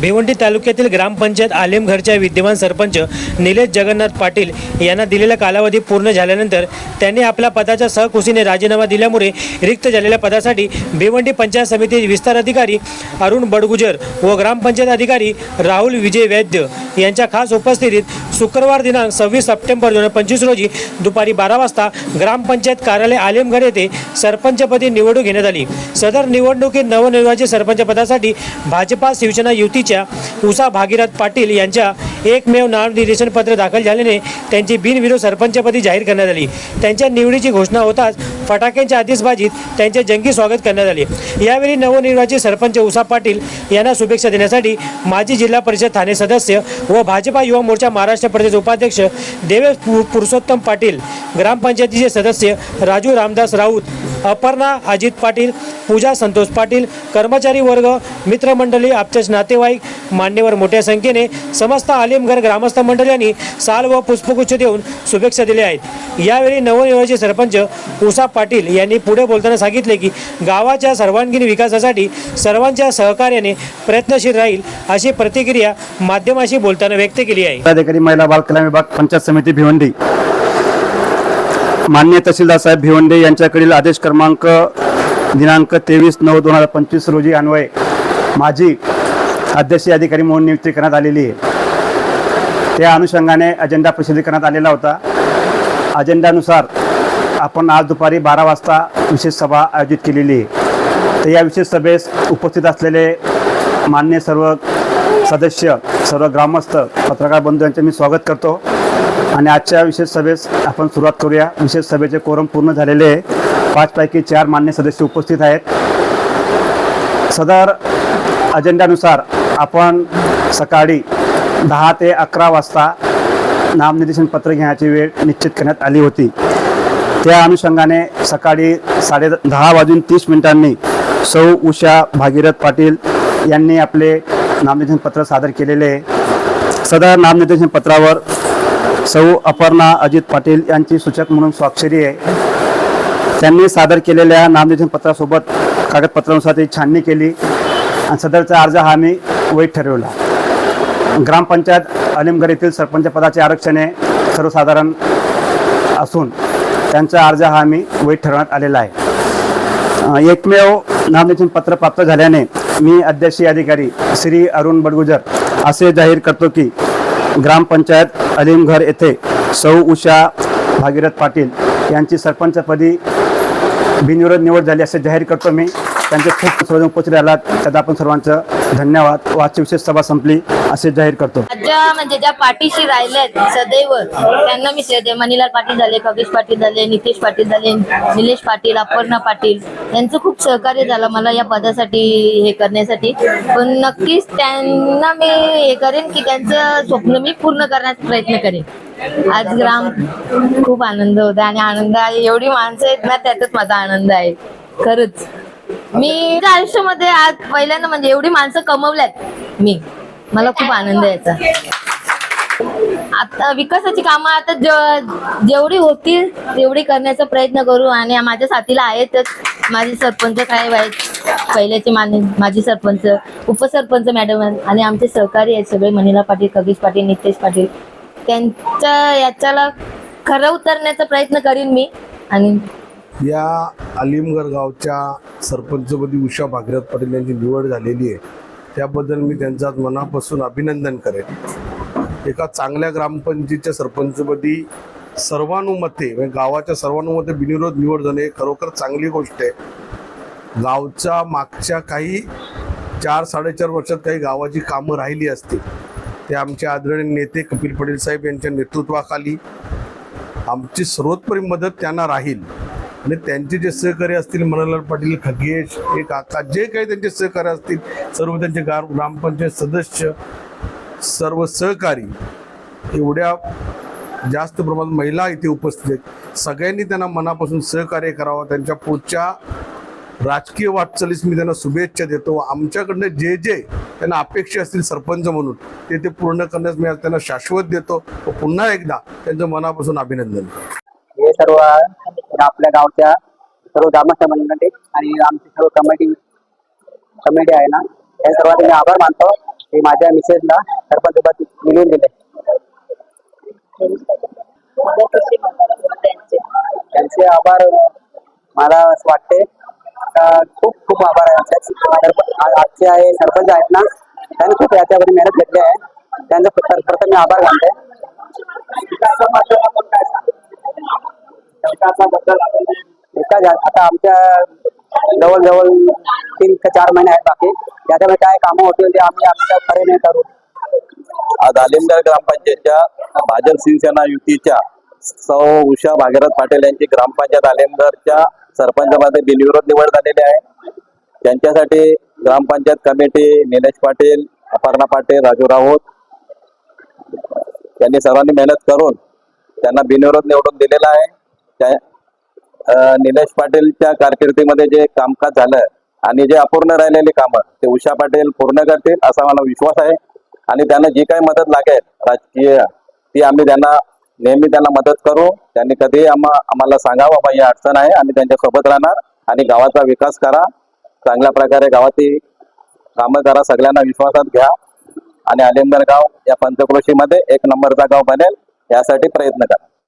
भिवंडी तालुक्यातील ग्रामपंचायत आलेमघरच्या विद्यमान सरपंच निलेश जगन्नाथ पाटील यांना दिलेला कालावधी पूर्ण झाल्यानंतर त्यांनी आपल्या पदाच्या सहकुशीने राजीनामा दिल्यामुळे रिक्त झालेल्या पदासाठी भिवंडी पंचायत समिती विस्तार अधिकारी अरुण बडगुजर व ग्रामपंचायत अधिकारी राहुल विजय वैद्य यांच्या खास उपस्थितीत शुक्रवार दिनांक सव्वीस सप्टेंबर दोन हजार पंचवीस रोजी दुपारी बारा वाजता ग्रामपंचायत कार्यालय आलेमघर येथे सरपंचपदी निवडणूक घेण्यात आली. सदर निवडणुकीत नवनिर्वाचित सरपंच पदासाठी भाजपा शिवसेना समितीच्या उषा भागीरथ पाटील यांच्या एकमेव नामनिर्देशन पत्र दाखल झाल्याने त्यांची बिनविरोध सरपंचपदी जाहीर करण्यात आली. त्यांच्या निवडीची घोषणा होताच फटाक्यांच्या आतिषबाजीत त्यांचे जंगी स्वागत करण्यात आले. यावेळी नवनिर्वाचित सरपंच उषा पाटील यांना शुभेच्छा देण्यासाठी माजी जिल्हा परिषद ठाणे सदस्य व भाजपा युवा मोर्चा महाराष्ट्र प्रदेश उपाध्यक्ष देवेश पुरुषोत्तम पाटील ग्रामपंचायतीचे सदस्य राजू रामदास राऊत अपर्णा अजित पाटील पूजा संतोष पाटील कर्मचारी वर्ग मित्रमंडळी आप्तच नातेवाईक मान्यवर मोठ्या संख्येने समस्त आलिमगर ग्रामस्थ मंडळांनी साल व पुष्पगुच्छ देऊन शुभेच्छा दिल्या आहेत. यावेळी नवनिर्वाचित सरपंच उषा पाटील यांनी पुढे बोलताना सांगितले की गावाच्या सर्वांगीण विकासासाठी सर्वांच्या सहकार्याने प्रयत्नशील राहील अशी प्रतिक्रिया माध्यमाशी बोलताना व्यक्त केली आहे. जिल्हाधिकारी महिला बाल कल्याण विभाग पंचायत समिती भिवंडी. मान्य तहसीलदार साहेब भिवंडे यांच्याकडील आदेश क्रमांक दिनांक तेवीस नऊ दोन हजार पंचवीस रोजी अन्वये. माझी अध्यक्षीय अधिकारी म्हणून नियुक्ती करण्यात आलेली आहे. त्या अनुषंगाने अजेंडा प्रसिद्ध करण्यात आलेला होता. अजेंडानुसार आपण आज दुपारी बारा वाजता विशेष सभा आयोजित केलेली आहे. तर या विशेष सभेस उपस्थित असलेले मान्य सर्व सदस्य सर्व ग्रामस्थ पत्रकार बंधू यांचे मी स्वागत करतो. आणि आजच्या विशेष सभेस आपण सुरुवात करूया. विशेष सभेचे कोरम पूर्ण झालेले आहे. पाचपैकी चार मान्य सदस्य उपस्थित आहेत. सदर अजेंड्यानुसार आपण सकाळी दहा ते अकरा वाजता नामनिर्देशन पत्र घेण्याची वेळ निश्चित करण्यात आली होती. त्या अनुषंगाने सकाळी साडे दहा वाजून तीस मिनिटांनी सौ उषा भागीरथ पाटील यांनी आपले नामनिर्देशन पत्र सादर केलेले. आहे सदर नामनिर्देशन पत्रावर सौ अपर्णा अजित पाटील यांची सूचक म्हणून स्वाक्षरी आहे. त्यांनी सादर केलेल्या नामनिर्देशन पत्रासोबत कागदपत्रानुसार ती छाननी केली आणि सदरचा अर्ज हा मी वैध ठरवला. ग्रामपंचायत अलिमगड येथील सरपंच पदाचे आरक्षण हे सर्वसाधारण असून त्यांचा अर्ज हा मी वैध ठरवण्यात आलेला आहे. एकमेव नामनिर्देशन पत्र प्राप्त झाल्याने मी अध्यक्षीय अधिकारी श्री अरुण बडगुजर असे जाहीर करतो की ग्रामपंचायत अलिमघर येथे सौ उषा भागीरथ पाटील यांची सरपंचपदी बिनविरोध निवड झाली असे जाहीर करतो मी. त्यांचे खूप सर्वजण उपस्थित राहिलात त्यात आपण सर्वांचं धन्यवाद. वाचविशेष विशेष सभा संपली. असे जाहीर करतो. ज्या म्हणजे ज्या पाठीशी राहिल्यात सदैव त्यांना मी श्रद्धे मणिलाल पाटील झाले खगेश पाटील झाले नितेश पाटील झाले निलेश पाटील अपर्णा पाटील. यांचं खूप सहकार्य झालं मला या पदासाठी हे करण्यासाठी. पण नक्कीच त्यांना मी हे करेन की त्यांचं स्वप्न मी पूर्ण करण्याचा प्रयत्न करेन. आज ग्राम खूप आनंद होता आणि आनंद आहे. एवढी माणसं आहेत ना त्यातच माझा आनंद आहे. खरंच. मी आयुष्यामध्ये आज पहिल्यांदा म्हणजे एवढी माणसं कमवल्यात मी. मला खूप आनंद यायचा आता विकासाची कामं आता जेवढी होतील तेवढी करण्याचा प्रयत्न करू. आणि माझ्या साथीला आहेतच. माझे सरपंच काय आहेत. पहिल्याचे माने माजी सरपंच उपसरपंच मॅडम आणि आमचे सहकारी आहेत सगळे. मनिला पाटील खगेश पाटील नितेश पाटील. त्यांच्या याच्याला खरं उतरण्याचा प्रयत्न करीन मी. आणि या अलिमगड गावच्या सरपंचपदी उषा भागीरथ पाटील यांची निवड झालेली आहे. त्याबद्दल मी त्यांचं मनापासून अभिनंदन करेन. एका चांगल्या ग्रामपंचायतीच्या सरपंचपदी सर्वानुमते म्हणजे गावाच्या सर्वानुमते बिनविरोध निवड झाणे खरोखर चांगली गोष्ट आहे. गावच्या मागच्या काही चार साडेचार वर्षात काही गावाची कामं राहिली असतील ते आमचे आदरणीय नेते कपिल पटेल साहेब यांच्या नेतृत्वाखाली आमची सर्वोत्परी मदत त्यांना राहील. आणि त्यांचे जे सहकारी असतील मनोहरलाल पाटील खगेश हे काका जे काही त्यांचे सहकारी असतील सर्व त्यांचे ग्रामपंचायत सदस्य सर्व सहकारी एवढ्या जास्त प्रमाणात महिला इथे उपस्थित आहेत. सगळ्यांनी त्यांना मनापासून सहकार्य करावं. त्यांच्या पुढच्या राजकीय वाटचालीस मी त्यांना शुभेच्छा देतो. आमच्याकडनं जे जे त्यांना अपेक्षा असतील सरपंच म्हणून ते ते पूर्ण करण्यास मी आज त्यांना शाश्वत देतो. व पुन्हा एकदा त्यांचं मनापासून अभिनंदन. हे सर्व आपल्या गावच्या सर्व ग्रामस्थ मंडळी आणि आमची सर्व कमिटी कमिटी आहे ना त्या सर्वांचे मी आभार मानतो. की माझ्या मिसेसला सरपंच मिळवून दिले. त्यांचे आभार मला असं वाटते. खूप खूप आभार आहे आजचे आहे सरपंच आहेत ना त्यांनी खूप याच्यामध्ये मेहनत घेतली आहे. त्यांचा प्रथम मी आभार मानते. विकास झा- आता आमच्या जवळजवळ तीन ते चार महिने आहेत बाकी. त्याच्यामुळे काय कामं होतील ते आम्ही आमच्या परीने करू. आज आलिमगड ग्रामपंचायतच्या भाजप शिवसेना युतीच्या सौ उषा भागीरथ पाटील यांची ग्रामपंचायत आलिमगडच्या सरपंचमध्ये बिनविरोध निवड झालेली आहे. त्यांच्यासाठी ग्रामपंचायत कमिटी निलेश पाटील अपर्णा पाटील राजू राऊत यांनी सर्वांनी मेहनत करून त्यांना बिनविरोध निवडून दिलेला आहे. त्या निलेश पाटीलच्या कारकिर्दीमध्ये जे कामकाज झालं आणि जे अपूर्ण राहिलेली कामं ते उषा पाटील पूर्ण करतील असा मला विश्वास आहे. आणि त्यांना जी काही मदत लागेल राजकीय ती आम्ही त्यांना नेहमी त्यांना मदत करू. त्यांनी कधीही आम्हा आम्हाला सांगा बाबा ही अडचण आहे आम्ही त्यांच्यासोबत राहणार आणि गावाचा विकास करा. चांगल्या प्रकारे गावातील कामं करा सगळ्यांना विश्वासात घ्या. आणि आलिमगड गाव या पंचक्रोशीमध्ये एक नंबरचा गाव बनेल यासाठी प्रयत्न करा.